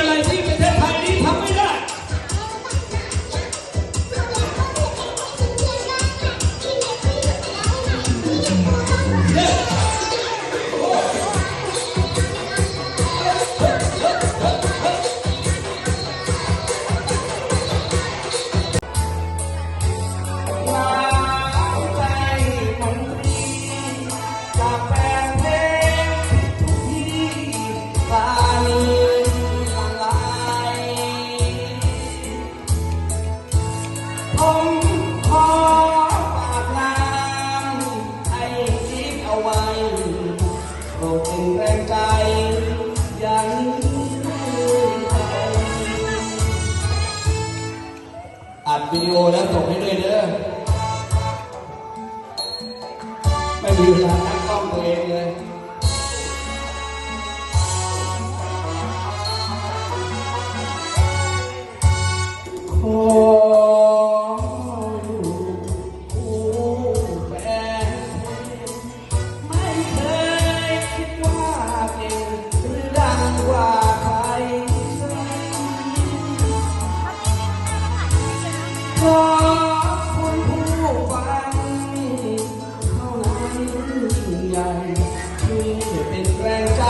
ไผมขอฝากน้ำให้คิเอาไว้โปรดเป็นแรงใจอย่างอัดวิดีโอแล้วส่งให้ด้วยเด้อไม่มีเวลาตั้งกล้องตัวเองเลยโอ้ ขอคนผู้ฟังเท่านั้นยิ่งใหญ่ที่เป็นแรงใจ